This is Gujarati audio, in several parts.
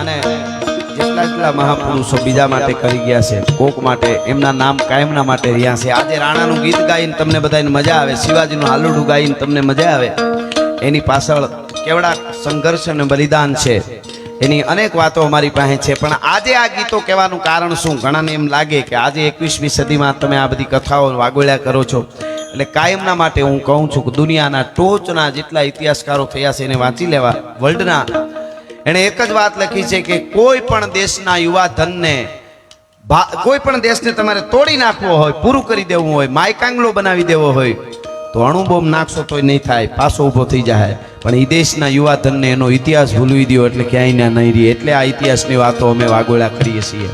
અને જેટલા જેટલા મહાપુરુષો બીજા માટે કરી ગયા છે, કોક માટે, એમના નામ કાયમના માટે રહ્યા છે. આજે રાણાનું ગીત ગાઈને તમને બધાને મજા આવે, શિવાજીનું હાલુડું ગાઈને તમને મજા આવે. એની પાછળ કેવડા સંઘર્ષ અને બલિદાન છે. એની અનેક વાતો અમારી પાસે છે, પણ આજે આ ગીતો કહેવાનું કારણ શું? ઘણાને એમ લાગે કે આજે એકવીસમી સદીમાં તમે આ બધી કથાઓ વાગોળ્યા કરો છો. એટલે કાયમના માટે હું કહું છું કે દુનિયાના ટોચના જેટલા ઇતિહાસકારો થયા છે, એને વાંચી લેવા. વર્લ્ડના એણે એક જ વાત લખી છે કે કોઈ પણ દેશના યુવા ધનને કોઈ પણ દેશને તમારે તોડી નાખવો હોય, પૂરું કરી દેવું હોય માયકાંગલો બનાવી દેવો હોય, તો અણુબોમ નાખશો તોય નહીં થાય, પાછો ઊભો થઈ જાય પણ એ દેશના યુવા ધનને એનો ઇતિહાસ ભૂલવી દો એટલે ક્યાંય ના નહીં રહે. એટલે આ ઇતિહાસની વાતો અમે વાગોળા કરીએ છીએ.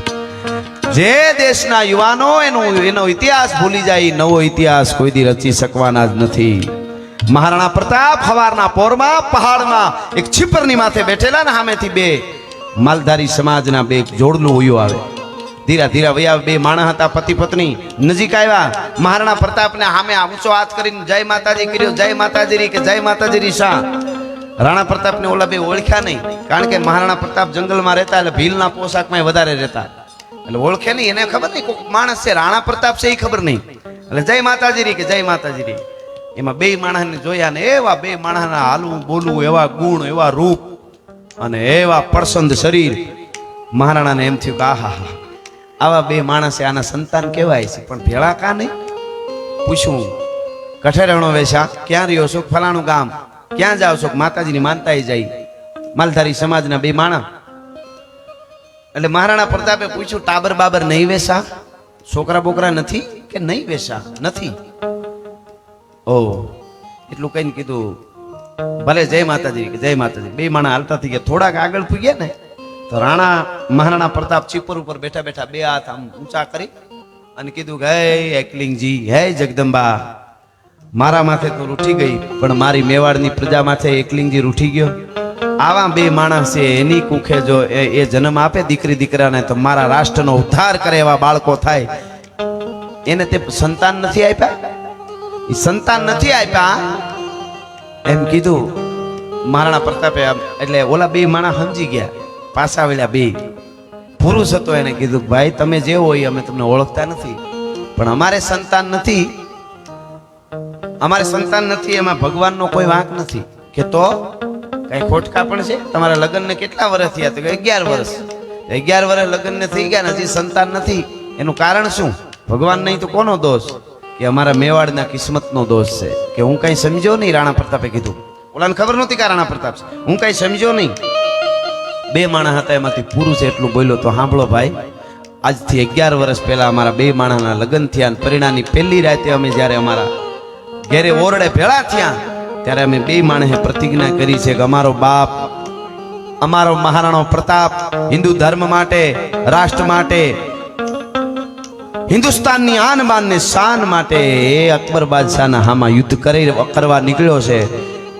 જે દેશના યુવાનો એનો એનો ઇતિહાસ ભૂલી જાય નવો ઇતિહાસ કોઈ દી રચી શકવાના જ નથી. મહારાણા પ્રતાપ હવારના પોરમાં પહાડમાં એક છીપરની માથે બેઠેલા ને સામેથી બે માલધારી સમાજના બે જોડલું ઉયું આવે. ધીરા ધીરા વયા બે માણસ હતા, પતિ પત્ની. નજીક આવ્યા. મહારાણા પ્રતાપને સામે ઊંચો હાથ કરીને જય માતાજી કર્યો, જય માતાજી રી કે જય માતાજી શા? રાણા પ્રતાપને ઓલા બે ઓળખ્યા નહીં, કારણ કે મહારાણા પ્રતાપ જંગલમાં રહેતા એટલે ભીલના પોશાકમાં વધારે રહેતા. એટલે ઓળખે નહીં, એને ખબર નહીં કોઈક માણસ છે, રાણા પ્રતાપ છે એ ખબર નહીં. એટલે જય માતાજી કે જય માતાજી એમાં બે માણસને જોયા ને એવા બે માણસના હાલવું, બોલવું, એવા ગુણ, એવા રૂપ અને એવા પ્રસન્ન શરીર. મહારાણાને એમ થયું કે, આહા આવા બે માણસે આના સંતાન કહેવાય છે, પણ ભેળા કા નહીં પૂછ્યું કઠેરણો વેશા ક્યાં રહ્યો છો? ફલાણું ગામ, ક્યાં જાઓ છો? માતાજીની માનતા જાય. માલધારી સમાજના બે માણસ. એટલે મહારાણા પ્રતાપે પૂછ્યું, ટાબર બાબર નહીં વેસા? છોકરા બોકરા નથી કે નહીં વેસા? નથી. ઓ. એટલું કહીને કીધું, ભલે જય માતાજી જય માતાજી. બે માણા હાલતા થઈ ગયા. થોડાક આગળ પૂગ્યા ને, તો રાણા મહારાણા પ્રતાપ ચીપર ઉપર બેઠા બેઠા બે હાથ આમ ઊંચા કરી અને કીધું કે, હે એકલિંગજી, હે જગદંબા, મારા માથે તો રૂઠી ગઈ, પણ મારી મેવાડની પ્રજા માથે એકલિંગજી રૂઠી ગયો. આવા બે માણસ છે, એની કુખે જો એ જન્મ આપે દીકરી દીકરાને, તો મારા રાષ્ટ્રનો ઉદ્ધાર કરે એવા બાળકો થાય. એને તે સંતાન નથી આપ્યા? એ સંતાન નથી આપ્યા. એમ કીધું મહારાણા પ્રતાપે એટલે ઓલા બે માણા સમજી ગયા. પાછા આવેલા બે. પુરુષ હતો એને કીધું, ભાઈ, તમે જે હોય અમે તમને ઓળખતા નથી. પણ અમારે સંતાન નથી. અમારે સંતાન નથી, એમાં ભગવાનનો કોઈ વાંક નથી. કે તો? કઈ ખોટકા પણ છે? તમારા લગ્નને કેટલા વર્ષ થયા? કે અગિયાર વર્ષ. અગિયાર વર્ષ લગ્નને થઈ ગયા નથી સંતાન નથી. એનું કારણ શું? ભગવાન નહીં તો કોનો દોષ? કે અમારા મેવાડના કિસ્મતનો દોષ છે. કે હું કઈ સમજ્યો નહીં, રાણા પ્રતાપે કીધું. ઓલાને ખબર નહોતી કે રાણા પ્રતાપ છે. હું કઈ સમજ્યો નહીં. બે માણસ હતા એમાંથી પુરુષ એટલું બોલ્યો તો સાંભળો ભાઈ, આજથી અગિયાર વર્ષ પહેલા અમારા બે માણસના લગ્ન થયા અને પરિણામની પહેલી રાતે અમે જ્યારે અમારા ઘેરે ઓરડે ભેળા થયા, ત્યારે અમે બે માણસે પ્રતિજ્ઞા કરી છે કે અમારો બાપ, અમારો મહારાણો પ્રતાપ હિન્દુ ધર્મ માટે, રાષ્ટ્ર માટે હિન્દુસ્તાનની આન બાન ને શાન માટે અકબર બાદશાહના હામાં યુદ્ધ કરી કરવા નીકળ્યો છે.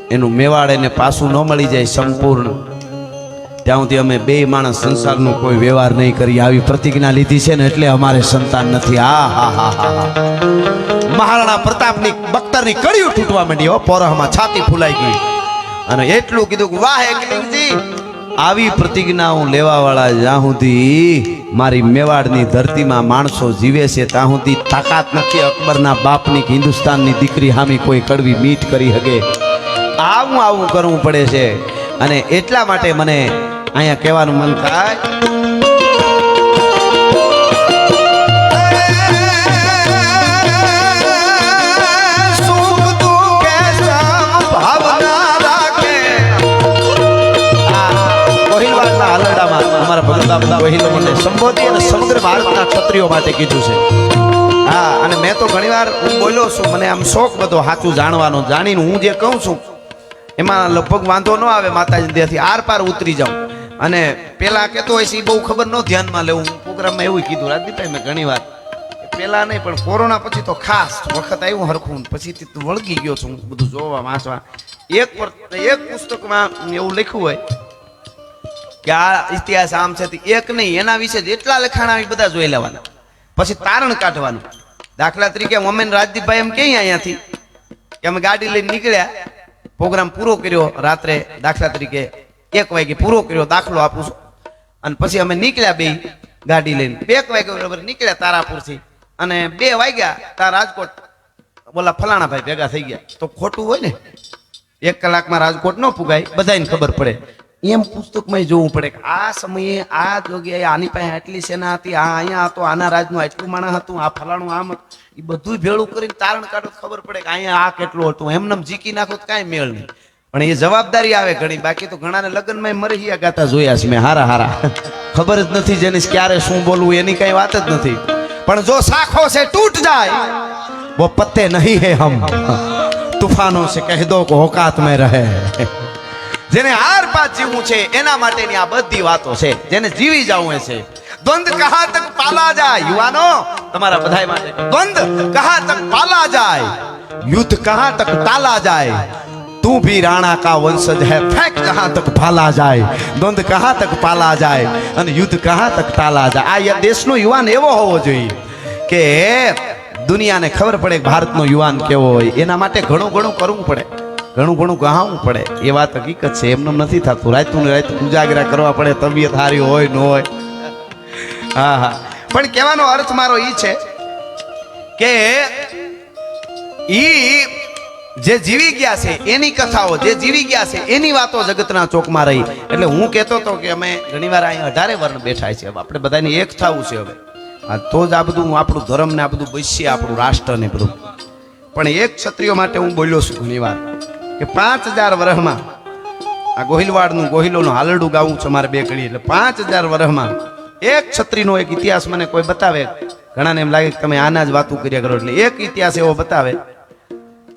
એનું મેવાડ એને પાછું ન મળી જાય સંપૂર્ણ. ત્યાં સુધી અમે બે માણસ સંસારનો કોઈ વ્યવહાર નહીં કરી આવી પ્રતિજ્ઞા લીધી છે ને એટલે અમારે સંતાન નથી. આ, હા હા હા મહારાણા પ્રતાપની બખ્તરની કડીઓ તૂટવા માંડી હો, પોરહમાં છાતી ફૂલાઈ ગઈ. અને એટલું કીધું વાહ આવી પ્રતિજ્ઞા હું લેવા વાળા જ્યાં સુધી મારી મેવાડની ધરતીમાં માણસો જીવે છે, ત્યાં સુધી તાકાત નથી અકબરના બાપની હિન્દુસ્તાનની દીકરી હામી કોઈ કડવી મીઠ કરી શકે આવું આવું કરવું પડે છે. અને એટલા માટે મને અહીંયા કહેવાનું મન થાય મને અને સમગ્ર ભારતના ક્ષત્રિયો માટે કીધું છે. હા, અને મેં તો ઘણીવાર હું બોલ્યો છું, મને આમ શોખ બધો સાચું જાણવાનો, જાણીને હું જે કહું છું, એમાં લગભગ વાંધો ન આવે માતાજી ત્યાંથી આર પાર ઉતરી જાઉં. અને પેલા કહેતો હોય છે એ બહુ ખબર ન ધ્યાનમાં લેવું. પ્રોગ્રામમાં એવું કીધું, રાજદીપભાઈ, મેં ઘણી વાર પેલા નહીં, પણ કોરોના પછી તો ખાસ વખત આવ્યું હરખું પછી વળગી ગયો છું બધું જોવા વાંચવા. એક એક પુસ્તકમાં એવું લખ્યું હોય કે આ ઇતિહાસ આમ છે એક નહીં, એના વિશે જેટલા લખાણ આવી બધા જોઈ લેવાના. પછી તારણ કાઢવાનું. દાખલા તરીકે મોમેન રાજદીપભાઈ એમ કે અહીંયાથી? કે અમે ગાડી લઈને નીકળ્યા, પ્રોગ્રામ પૂરો કર્યો, રાત્રે દાખલા તરીકે એક વાગે પૂરો કર્યો, દાખલો આપું છું. અને પછી અમે નીકળ્યા બે ગાડી લઈને. બે વાગે બરાબર નીકળ્યા તારાપુરથી. અને બે વાગ્યા તાર રાજકોટ બોલા ફલાણા ભાઈ ભેગા થઈ ગયા. તો ખોટું હોય ને, એક કલાકમાં રાજકોટ ન પુગાય બધાને ખબર પડે. એમ પુસ્તકમાં જોવું પડે કે આ સમયે આ જગ્યાએ આની પાસે આટલી સેના હતી, આ અહીંયા હતો, આના રાજનું આટલું માણસ હતું, આ ફલાણું આમ એ બધું ભેળું કરીને તારણ કાઢો ખબર પડે કે અહીંયા આ કેટલું હતું. એમને જીકી નાખો તો કાંઈ મેળ નહીં. પણ એ જવાબદારી આવે ઘણી. બાકી તો ઘણાને લગ્નમાં મરહિયા ગાતા જોયા છે મેં. હારા હારા. ખબર જ નથી જેને ક્યારે શું બોલવું, એની કઈ વાત જ નથી. પણ જો સાખો છે, તૂટ જાય વો પત્તે નહીં હે હમ. તુફાનો છે, કહે દો કે હોકાત મેં રહે. જેને હાર પાર જીવવું છે એના માટેની આ બધી વાતો છે જેને જીવી જવું છે દ્વંદ કહા તક પાલા જાય યુવાનો તમારા બધાય માટે દ્વંદ કહા તક પાલા જાય યુદ્ધ કહા તક તાલા જાય તું भी રાણા કા વંશજ है फेंक जहां तक भाला જાય દ્વંદ કહા તક પાલા જાય અને યુદ્ધ કહા તક તાલા જાય આ ય- દેશનો યુવાન એવો હોવો જોઈએ કે દુનિયાને ખબર પડે કે ભારતનો યુવાન કેવો હોય એના માટે ઘણું ઘણું કરવું પડે ઘણું ઘણું ગહાવું પડે. એ વાત હકીકત છે. એમને નથી થતું. રાતું ને રાતું ઉજાગરા કરવા પડે. તબિયત સારી હોય, ન હોય. હા હા. પણ કહેવાનો અર્થ મારો એ છે કે ઈ જે જીવી ગયા છે, એની કથાઓ, જે જીવી ગયા છે, એની વાતો જગતના ચોકમાં રહી. એટલે હું કહેતો હતો કે અમે ઘણીવાર અહીંયા અઢારે વર્ણ બેઠા છે આપણે બધાને એક થવું છે હવે. હા, તો જ આ બધું આપણું ધર્મ ને આ બધું બચશે આપણું રાષ્ટ્ર ને બધું. પણ એક ક્ષત્રિયો માટે હું બોલ્યો છું ઘણીવાર. કે પાંચ હજાર વર્ષમાં આ ગોહિલવાડનું ગોહિલોનું હાલરડું ગાવું છે મારે બે કડી એટલે પાંચ હજાર વર્ષમાં એક છત્રીનો એક ઇતિહાસ મને કોઈ બતાવે. ઘણાને એમ લાગે કે તમે આના જ વાતું કર્યા કરો. એટલે એક ઇતિહાસ એવો બતાવે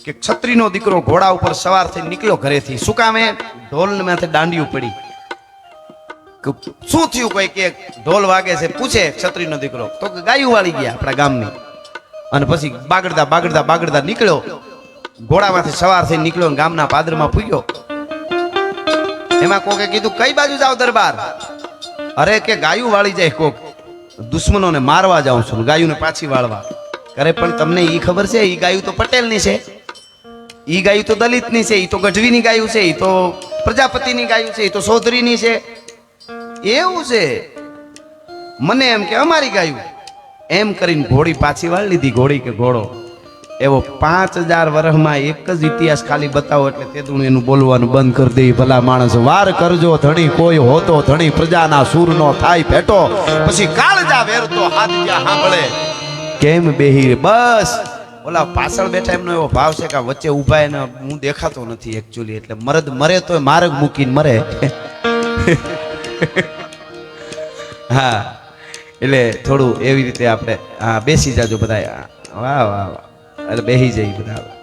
કે છત્રીનો દીકરો ઘોડા ઉપર સવાર થઈ નીકળ્યો ઘરેથી. શું કામે ઢોલ માથે દાંડિયું પડી. શું થયું કોઈ કે ઢોલ વાગે છે? પૂછે છત્રીનો દીકરો. તો ગાયું વાળી ગયા આપણા ગામની. અને પછી બાગડતા બાગડતા બાગડતા નીકળ્યો. ઘોડામાંથી સવાર થઈ નીકળ્યો ગામના પાદરમાં પૂગ્યો. એમાં કોકે કીધું, કઈ બાજુ જાવ દરબાર? અરે કે ગાયું વાળી જાય કોક. દુશ્મનોને મારવા જાઉં છું ગાયુંને પાછી વાળવા. અરે પણ તમને એ ખબર છે એ ગાયું તો પટેલની છે. ઈ ગાયું તો દલિતની છે, ઈ તો ગઢવીની ગાયું છે, ઈ તો પ્રજાપતિની ગાયું છે એ તો ચૌધરીની છે. એવું છે. મને એમ કે અમારી ગાયું. એમ કરીને ઘોડી પાછી વાળી લીધી, ઘોડી કે ઘોડો. એવો પાંચ હજાર વર્ષમાં એક જ ઇતિહાસ ખાલી બતાવો એટલે તેદું એનું બોલવાનું બંધ કરી દે ભલા માણસ. વાર કરજો, ધણી કોઈ હોતો ધણી પ્રજાના સૂર નો થાય ભેટો. પછી કાળજા વેરતો હાથ જ્યાં સાંભળે? કેમ બેહી બસ. ઓલા પાછળ બેઠા એમનો એવો ભાવ છે કે વચ્ચે ઊભા એને હું દેખાતો નથી એકચ્યુઅલી એટલે મરદ મરે તોય માર્ગ મૂકીને મરે. હા. એટલે થોડું એવી રીતે આપણે, હા, બેસી જાજો બધા વાહ વાહ વાહ. એટલે બેસી જાય બધા